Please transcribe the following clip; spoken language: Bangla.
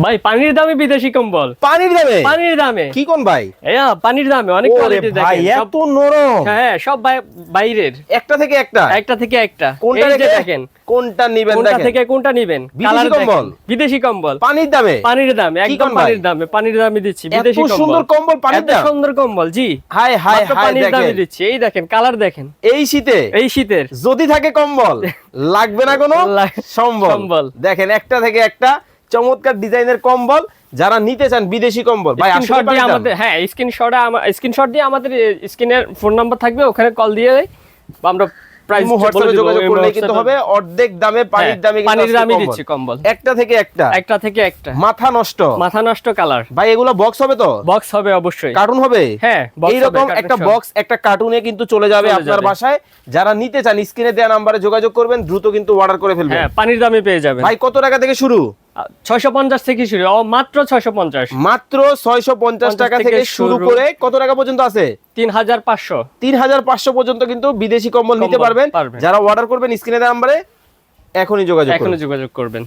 ভাই পানির দামে বিদেশি কম্বল। পানির দামে? পানির দামে। কি কোন ভাই? এয়া পানির দামে অনেক কোয়ালিটি দেখেন। এত নরম। হ্যাঁ সব বাই- বাইরের। একটা থেকে একটা? একটা থেকে একটা। কোনটা দেখেন। কোনটা নিবেন কোনটা থেকে কোনটা নিবেন? কালার কম্বল? বিদেশি কম্বল। পানির দামে? পানির দামে একদম পানির দামে পানির দামে দিচ্ছি বিদেশি কম্বল। সুন্দর কম্বল পানির দাম? সুন্দর কম্বল জি। হাই হাই হাই পানির দামে দেখেন। দিচ্ছি। এই দেখেন কালার দেখেন। এই শীতে? এই শীতের। যদি থাকে কম্বল লাগবে না কোনো? সম্বল। দেখেন একটা থেকে একটা চমৎকার ডিজাইনের কম্বল যারা নিতে চান বিদেশি কম্বল। ভাই স্ক্রিনশট দিয়ে আমাদের হ্যাঁ স্ক্রিনশট স্ক্রিনশট দিয়ে আমাদের স্ক্রিনের ফোন নাম্বার থাকবে ওখানে কল দিয়ে আমরা প্রাইস হোয়াটসঅ্যাপে যোগাযোগ করলেই কিন্তু হবে। অর্ধেক দামে পানির দামে কিন্তু হ্যাঁ, একটা থেকে একটা। একটা থেকে একটা। মাথা নষ্ট। মাথা নষ্ট কালার ভাই এগুলো বক্স হবে তো? বক্স হবে অবশ্যই। কার্টুন হবে? হ্যাঁ এইরকম একটা বক্স একটা কার্টুনে কিন্তু চলে যাবে আপনার বাসায়। যারা নিতে চান স্ক্রিনে দেওয়া নাম্বারে যোগাযোগ করবেন দ্রুত কিন্তু অর্ডার করে ফেলবেন। হ্যাঁ পানির দামে পেয়ে যাবেন। ভাই কত টাকা থেকে শুরু? ছয়শো পঞ্চাশ থেকে শুরু মাত্র ছয়শো পঞ্চাশ। মাত্র ছয়শো পঞ্চাশ টাকা থেকে শুরু। করে কত টাকা পর্যন্ত আছে? তিন হাজার পাঁচশো। তিন হাজার পাঁচশো পর্যন্ত কিন্তু বিদেশি কম্বল নিতে পারবেন। পারবেন। যারা অর্ডার করবেন স্ক্রিনে দেওয়া নম্বরে এখনই যোগাযোগ এখনই যোগাযোগ করবেন।